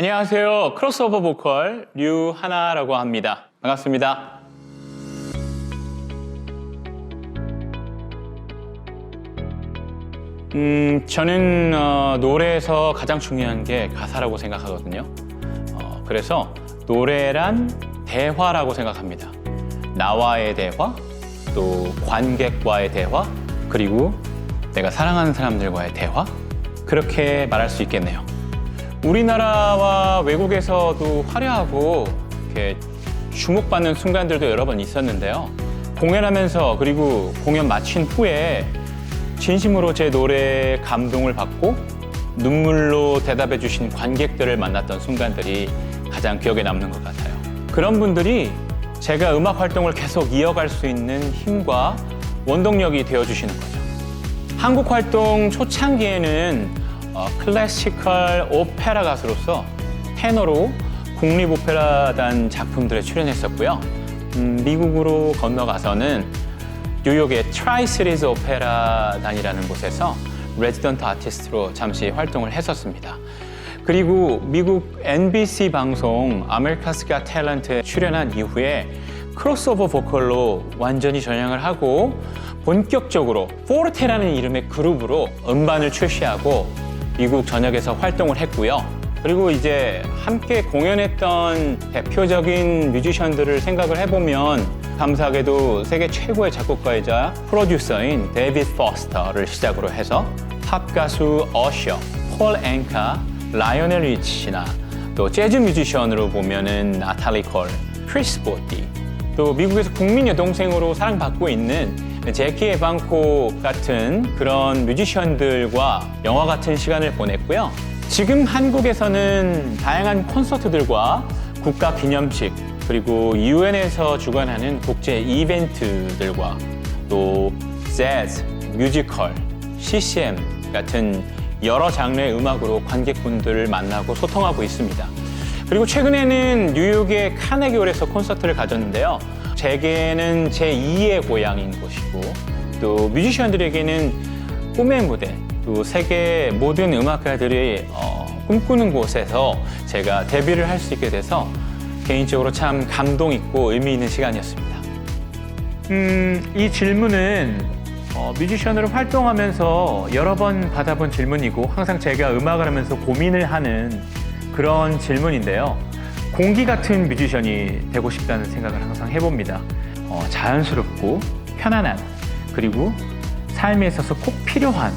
안녕하세요. 크로스오버 보컬 류하나라고 합니다. 반갑습니다. 음, 저는 어, 노래에서 가장 중요한 게 가사라고 생각하거든요. 어, 그래서 노래란 대화라고 생각합니다. 나와의 대화, 또 관객과의 대화, 그리고 내가 사랑하는 사람들과의 대화? 그렇게 말할 수 있겠네요. 우리나라와 외국에서도 화려하고 이렇게 주목받는 순간들도 여러 번 있었는데요. 공연하면서 그리고 공연 마친 후에 진심으로 제 노래에 감동을 받고 눈물로 대답해 주신 관객들을 만났던 순간들이 가장 기억에 남는 것 같아요. 그런 분들이 제가 음악 활동을 계속 이어갈 수 있는 힘과 원동력이 되어 주시는 거죠. 한국 활동 초창기에는 어, 클래시컬 오페라 가수로서 테너로 국립오페라단 작품들에 출연했었고요. 음, 미국으로 건너가서는 뉴욕의 트라이 시리즈 오페라단이라는 곳에서 레지던트 아티스트로 잠시 활동을 했었습니다. 그리고 미국 NBC 방송 아메리카스 가 탤런트에 출연한 이후에 크로스오버 보컬로 완전히 전향을 하고 본격적으로 포르테라는 이름의 그룹으로 음반을 출시하고 미국 전역에서 활동을 했고요. 그리고 이제 함께 공연했던 대표적인 뮤지션들을 생각을 해보면 감사하게도 세계 최고의 작곡가이자 프로듀서인 데이빗 포스터를 시작으로 해서 팝 가수 어셔, 폴 앵카, 라이오넬 리치나 또 재즈 뮤지션으로 보면은 나탈리 콜, 크리스 보티 또 미국에서 국민 여동생으로 사랑받고 있는 제키 에반코 같은 그런 뮤지션들과 영화 같은 시간을 보냈고요. 지금 한국에서는 다양한 콘서트들과 국가 기념식 그리고 유엔에서 주관하는 국제 이벤트들과 또 재즈, 뮤지컬, CCM 같은 여러 장르의 음악으로 관객분들을 만나고 소통하고 있습니다. 그리고 최근에는 뉴욕의 카네기홀에서 콘서트를 가졌는데요. 제게는 제 2의 고향인 곳이고 또 뮤지션들에게는 꿈의 무대, 또 세계 모든 음악가들이 어, 꿈꾸는 곳에서 제가 데뷔를 할 수 있게 돼서 개인적으로 참 감동 있고 의미 있는 시간이었습니다. 음, 이 질문은 어, 뮤지션으로 활동하면서 여러 번 받아본 질문이고 항상 제가 음악을 하면서 고민을 하는 그런 질문인데요. 공기 같은 뮤지션이 되고 싶다는 생각을 항상 해봅니다. 어, 자연스럽고 편안한 그리고 삶에 있어서 꼭 필요한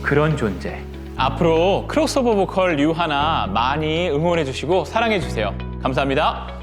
그런 존재. 앞으로 크로스오버 보컬 류 하나 많이 응원해 주시고 사랑해 주세요. 감사합니다.